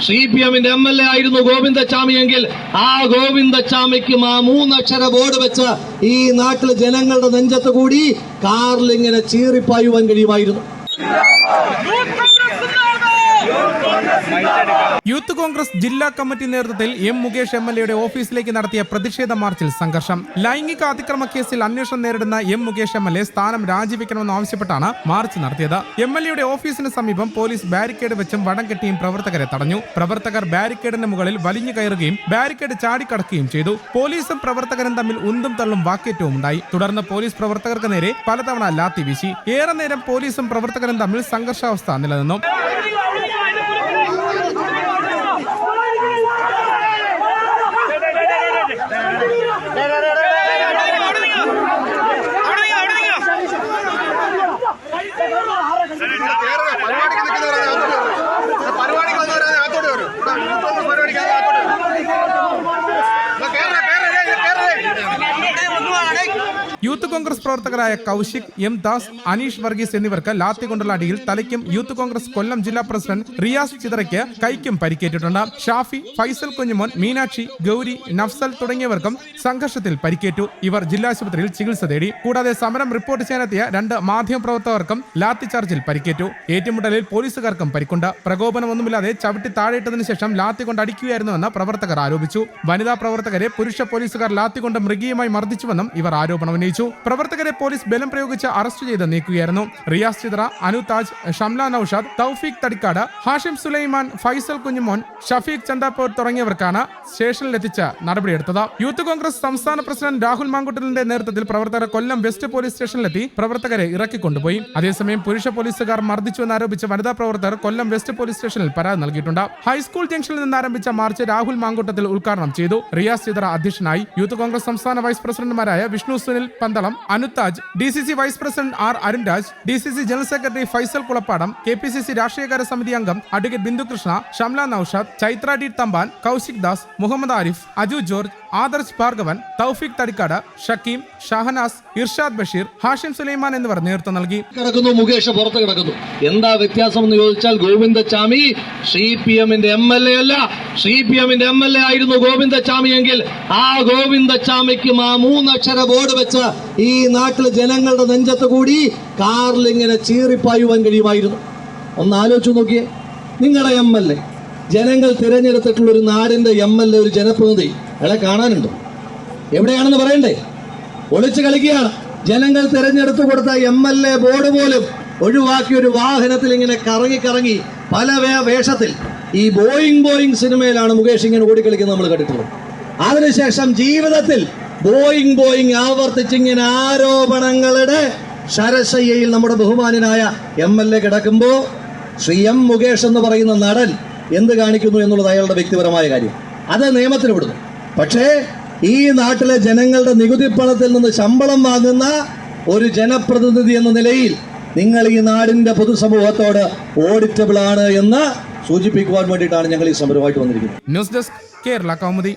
C P എമ്മിന്റെ M L A ആയിരുന്നു ഗോവിന്ദച്ചാമി എങ്കിൽ ആ ഗോവിന്ദച്ചാമിക്കും ആ മൂന്നക്ഷര ബോർഡ് വെച്ച് ഈ നാട്ടിലെ ജനങ്ങളുടെ നെഞ്ചത്ത് കൂടി കാറിൽ ഇങ്ങനെ ചീറിപ്പായുവാൻ കഴിയുമായിരുന്നു. യൂത്ത് കോൺഗ്രസ് ജില്ലാ കമ്മിറ്റി നേതൃത്വത്തിൽ എം മുകേഷ് എം എൽ എയുടെ ഓഫീസിലേക്ക് നടത്തിയ പ്രതിഷേധ മാർച്ചിൽ സംഘർഷം. ലൈംഗിക അതിക്രമ കേസിൽ അന്വേഷണം നേരിടുന്ന M Mukesh M L A സ്ഥാനം രാജിവെക്കണമെന്ന് ആവശ്യപ്പെട്ടാണ് മാർച്ച് നടത്തിയത്. എം എൽ എയുടെ ഓഫീസിന് സമീപം പോലീസ് ബാരിക്കേഡ് വെച്ചും വടം കെട്ടിയും പ്രവർത്തകരെ തടഞ്ഞു. പ്രവർത്തകർ ബാരിക്കേഡിന് മുകളിൽ വലിഞ്ഞു കയറുകയും ബാരിക്കേഡ് ചാടിക്കടക്കുകയും ചെയ്തു. പോലീസും പ്രവർത്തകരും തമ്മിൽ ഉന്തും തള്ളും വാക്കേറ്റവും ഉണ്ടായി. തുടർന്ന് പോലീസ് പ്രവർത്തകർക്ക് നേരെ പലതവണ ലാത്തി വീശി. ഏറെ നേരം പോലീസും പ്രവർത്തകരും തമ്മിൽ സംഘർഷാവസ്ഥ നിലനിന്നു. യൂത്ത് കോൺഗ്രസ് പ്രവർത്തകരായ കൗശിക് എം ദാസ് അനീഷ് വർഗീസ് എന്നിവർക്ക് ലാത്തി കൊണ്ടുള്ള അടിയിൽ തലയ്ക്കും യൂത്ത് കോൺഗ്രസ് കൊല്ലം ജില്ലാ പ്രസിഡന്റ് റിയാസ് ചിതറയ്ക്ക് കൈക്കും പരിക്കേറ്റിട്ടുണ്ട്. ഷാഫി ഫൈസൽ കുഞ്ഞുമോൻ മീനാക്ഷി ഗൗരി നഫ്സൽ തുടങ്ങിയവർക്കും സംഘർഷത്തിൽ പരിക്കേറ്റു. ഇവർ ജില്ലാശുപത്രിയിൽ ചികിത്സ തേടി. കൂടാതെ സമരം റിപ്പോർട്ട് ചെയ്യാനെത്തിയ രണ്ട് മാധ്യമപ്രവർത്തകർക്കും ലാത്തി ചാർജിൽ പരിക്കേറ്റു. ഏറ്റുമുട്ടലിൽ പോലീസുകാർക്കും പരിക്കുണ്ട്. പ്രകോപനമൊന്നുമില്ലാതെ ചവിട്ടി താഴെയിട്ടതിനു ശേഷം ലാത്തി കൊണ്ട് അടിക്കുകയായിരുന്നുവെന്ന് പ്രവർത്തകർ ആരോപിച്ചു. വനിതാ പ്രവർത്തകരെ പുരുഷ പോലീസുകാർ ലാത്തി കൊണ്ട് മൃഗീയമായി മർദ്ദിച്ചുവെന്നും ഇവർ ആരോപണം ഉന്നയിച്ചു പ്രവർത്തകരെ പോലീസ് ബലം പ്രയോഗിച്ച് അറസ്റ്റ് ചെയ്ത് നീക്കുകയായിരുന്നു. റിയാസ് ചിത്ര അനുതാജ് ഷംല നൌഷാദ് തൗഫീഖ് തടിക്കാട് ഹാഷിം സുലൈമാൻ ഫൈസൽ കുഞ്ഞുമോൻ ഷഫീഖ് ചന്ദാപ്പൂർ തുടങ്ങിയവർക്കാണ് സ്റ്റേഷനിലെത്തിച്ച് നടപടിയെടുത്തത്. യൂത്ത് കോൺഗ്രസ് സംസ്ഥാന പ്രസിഡന്റ് രാഹുൽ മാങ്കുട്ടലിന്റെ നേതൃത്വത്തിൽ പ്രവർത്തകർ കൊല്ലം വെസ്റ്റ് പോലീസ് സ്റ്റേഷനിലെത്തി പ്രവർത്തകരെ ഇറക്കിക്കൊണ്ടുപോയി. അതേസമയം പുരുഷ പോലീസുകാർ മർദ്ദിച്ചുവെന്നാരോപിച്ച് വനിതാ പ്രവർത്തകർ കൊല്ലം വെസ്റ്റ് പോലീസ് സ്റ്റേഷനിൽ പരാതി നൽകിയിട്ടുണ്ട്. ഹൈസ്കൂൾ ജംഗ്ഷനിൽ നിന്ന് ആരംഭിച്ച മാർച്ച് രാഹുൽ മാങ്കൂട്ടത്തിൽ ഉദ്ഘാടനം ചെയ്തു. റിയാസ് ചിത്ര അധ്യക്ഷനായി. യൂത്ത് കോൺഗ്രസ് സംസ്ഥാന വൈസ് പ്രസിഡന്റുമാരായ Vishnu Sunil Pandalam Anuthaj D C C vice president R Arunraj D C C general secretary Faisal Kulappadam K P C C രാഷ്ട്രീയകാര്യ സമിതി അംഗം advocate Bindukrishna Shamla Noushad Chaitra D Thampan Kaushik Das Muhammad Arif Aju George Adarsh Bhargavan Thoufeeq Thadikkad Shakeem Shahanas Irshad Basheer Hashim Sulaiman എന്നിവർ നേതൃത്വം നൽകി. കിടക്കുന്നു മുകേഷ് പുറത്ത് കിടക്കുന്നു. എന്താ വ്യത്യാസം എന്ന് ചോദിച്ചാൽ ഗോവിന്ദച്ചാമി സി പി എമ്മിന്റെ എം എൽ എ അല്ല. സി പി എമ്മിന്റെ എം എൽ എ ആയിരുന്നു ഗോവിന്ദച്ചാമി എങ്കിൽ ആ ഗോവിന്ദച്ചാമിക്കും ആ മൂന്നക്ഷര ബോർഡ് വെച്ച് ഈ നാട്ടിലെ ജനങ്ങളുടെ നെഞ്ചത്ത് കൂടി കാറിൽ ഇങ്ങനെ ചീറിപ്പായുവാൻ കഴിയുമായിരുന്നു. ഒന്ന് ആലോചിച്ചു നോക്കിയേ. നിങ്ങളുടെ എം എൽ എ ജനങ്ങൾ തിരഞ്ഞെടുത്തിട്ടുള്ള ഒരു നാടിന്റെ എം എൽ എ ഒരു ജനപ്രതിനിധി. അയാളെ കാണാനുണ്ടോ? എവിടെയാണെന്ന് പറയണ്ടേ? ഒളിച്ചു കളിക്കുകയാണ്. ജനങ്ങൾ തിരഞ്ഞെടുത്തു കൊടുത്ത എം എൽ എ ബോർഡ് പോലും ഒഴിവാക്കി ഒരു വാഹനത്തിൽ ഇങ്ങനെ കറങ്ങി കറങ്ങി പല വേഷത്തിൽ ഈ ബോയിങ് ബോയിങ് സിനിമയിലാണ് മുകേഷ് ഇങ്ങനെ ഓടിക്കളിക്കുന്നത് നമ്മൾ കണ്ടിട്ടുള്ളത്. അതിനുശേഷം ജീവിതത്തിൽ ബോയിങ് ബോയിങ് ആവർത്തിച്ചിങ്ങനെ ആരോപണങ്ങളുടെ ശരശയ്യയിൽ നമ്മുടെ ബഹുമാനനായ എം എൽ എ കിടക്കുമ്പോ ശ്രീ എം മുകേഷ് എന്ന് പറയുന്ന നടൻ എന്ത് കാണിക്കുന്നു എന്നുള്ളത് അയാളുടെ വ്യക്തിപരമായ കാര്യം. അത് നിയമത്തിന് വിടുന്നു. പക്ഷേ ഈ നാട്ടിലെ ജനങ്ങളുടെ നികുതി പണത്തിൽ നിന്ന് ശമ്പളം വാങ്ങുന്ന ഒരു ജനപ്രതിനിധി എന്ന നിലയിൽ നിങ്ങൾ ഈ നാടിന്റെ പൊതുസമൂഹത്തോട് ഓഡിറ്റബിൾ ആണ് എന്ന് സൂചിപ്പിക്കുവാൻ വേണ്ടിയിട്ടാണ് ഞങ്ങൾ ഈ സമരമായിട്ട് വന്നിരിക്കുന്നത്. News desk Kerala Kaumudi